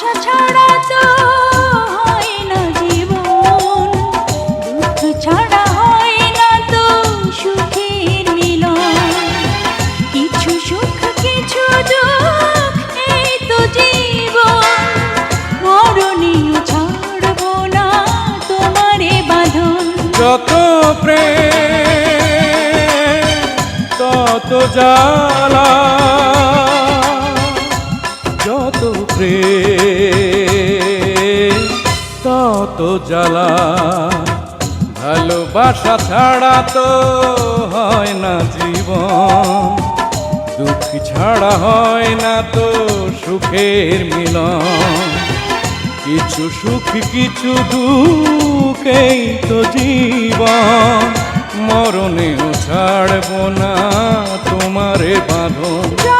ভালোবাসা ছাড়া তো হয় না জীবন। দুঃখ ছাড়া হয় না তো সুখের মিলন। কিছু সুখ, কিছু দুঃখ, এই তো জীবন। মরণীয় ছাড়বো না তোমারে বাঁধন। যত প্রেম, তত জ্বালা তত জ্বালা। ভালোবাসা ছাড়া তো হয় না জীবন। দুঃখ ছাড়া হয় না তো সুখের মিলন। কিছু সুখ, কিছু দুঃখেই তো জীবন। মরণেও ছাড়ব না তোমারে বাঁধন।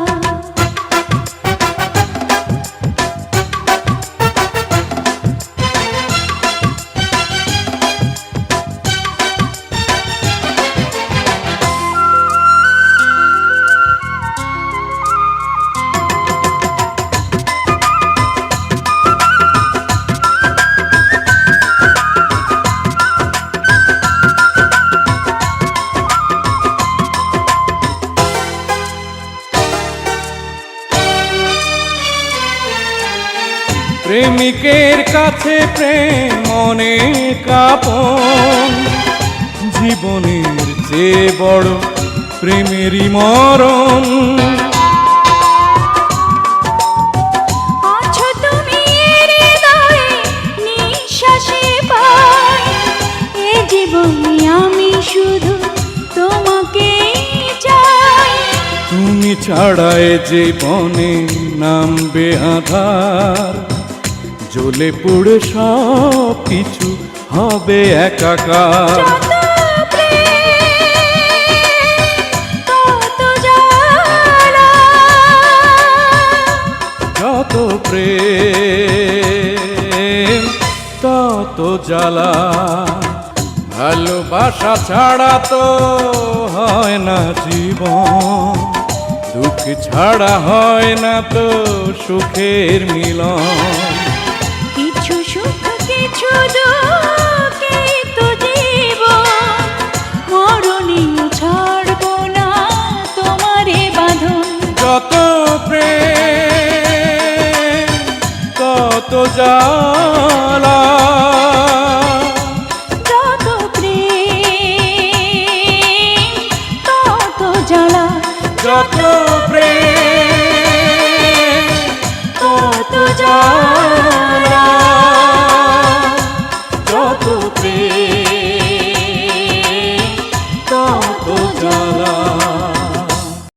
প্রেমিকের কাছে প্রেম অনেক আপন। জীবনের যে বড় প্রেমেরই মরণ। শুধু তোমাকে চাই। তুমি ছাড়ায় জীবনে নামবে আধার। জ্বলে পুড়ে সব কিছু হবে একাকার। যত প্রেম তত জ্বালা। প্রেম তত জ্বালা। ভালোবাসা ছাড়া তো হয় না জীবন। দুঃখ ছাড়া হয় না তো সুখের মিলন। জ্বালা যত প্রেম তত জ্বালা যত